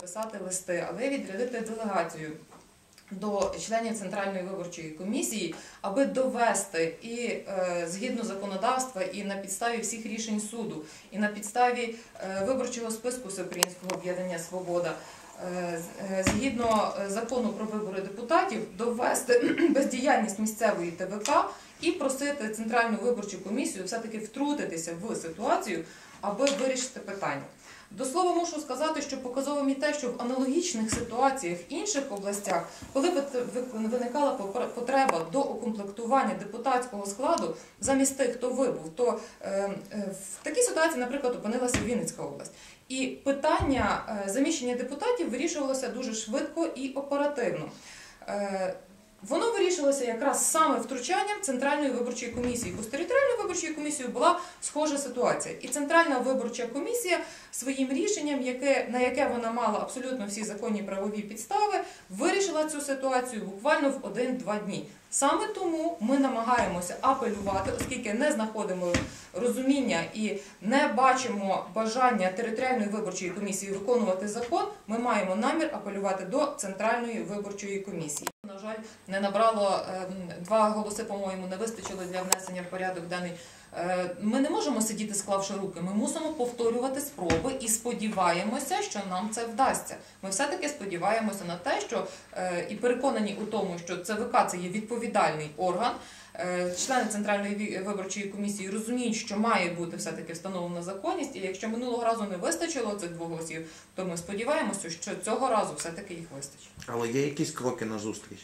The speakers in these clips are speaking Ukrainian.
писати листи, але відрядити делегацію до членів Центральної виборчої комісії, аби довести і е, згідно законодавства, і на підставі всіх рішень суду, і на підставі е, виборчого списку Всеукраїнського об'єднання Свобода. е, Згідно закону про вибори депутатів, довести бездіяльність місцевої ТВК і просити Центральну виборчу комісію все-таки втрутитися в ситуацію, аби вирішити питання. До слова, мушу сказати, що показовим і те, що в аналогічних ситуаціях в інших областях, коли виникала потреба до укомплектування депутатського складу замість тих, хто вибув, то е, е, в такій ситуації, наприклад, опинилася Вінницька область. І питання е, заміщення депутатів вирішувалося дуже швидко і оперативно. Воно вирішилося якраз саме втручанням Центральної виборчої комісії, бо з територіальною виборчою комісією була схожа ситуація. І Центральна виборча комісія своїм рішенням, яке, на яке вона мала абсолютно всі законні правові підстави, вирішила цю ситуацію буквально в один-два дні. Саме тому ми намагаємося апелювати, оскільки не знаходимо розуміння і не бачимо бажання територіальної виборчої комісії виконувати закон. Ми маємо намір апелювати до Центральної виборчої комісії. На жаль, не набрало ем, два голоси, по-моєму, не вистачило для внесення в порядок денний. Е, Ми не можемо сидіти склавши руки. Ми мусимо повторювати спроби і сподіваємося, що нам це вдасться. Ми все-таки сподіваємося на те, що е, і переконані у тому, що ЦВК це є відповідальний орган. Е, Члени центральної виборчої комісії розуміють, що має бути все-таки встановлена законність, і якщо минулого разу не вистачило цих двох голосів, то ми сподіваємося, що цього разу все-таки їх вистачить. Але є якісь кроки на зустріч.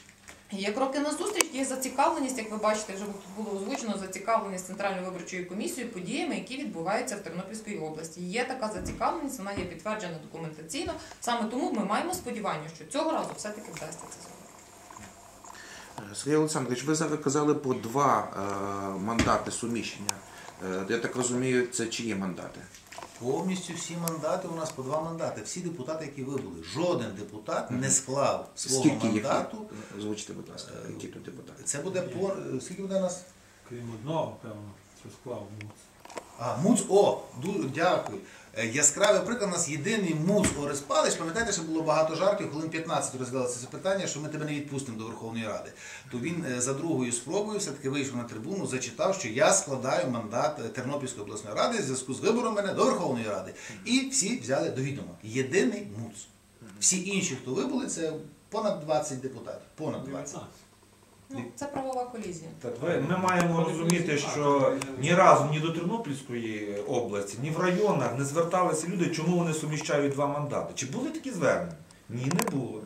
Є кроки на зустріч, є зацікавленість, як ви бачите, вже було озвучено зацікавленість Центральної виборчої комісії подіями, які відбуваються в Тернопільській області. Є така зацікавленість, вона є підтверджена документаційно. Саме тому ми маємо сподівання, що цього разу все-таки вдасться це зробити. Сергій Олександрович, ви зараз казали про два е, мандати суміщення. Е, я так розумію, це чиї мандати? Повністю всі мандати у нас по два мандати. Всі депутати, які вибули. Жоден депутат не склав свого Скільки їх? мандату. є? Озвучте, будь ласка, які тут депутати? Це буде по скільки буде нас? Крім одного, певно, що склав. А, МУЦ О, ду- дякую. Е, Яскравий приклад у нас єдиний МУЦ Орес Палич. Пам'ятаєте, що було багато жартів, хвилин 15 розглядалося це питання, що ми тебе не відпустимо до Верховної Ради. То він е, за другою спробою все-таки вийшов на трибуну, зачитав, що я складаю мандат е, Тернопільської обласної ради в зв'язку з вибором мене до Верховної Ради. І всі взяли до відома. Єдиний МУЦ. Всі інші, хто вибули, це понад 20 депутатів. Понад 20. Ну, це правова колізія. Так, ви- ми маємо розуміти, що ні разу ні до Тернопільської області, ні в районах не зверталися люди, чому вони суміщають два мандати. Чи були такі звернення? Ні, не було.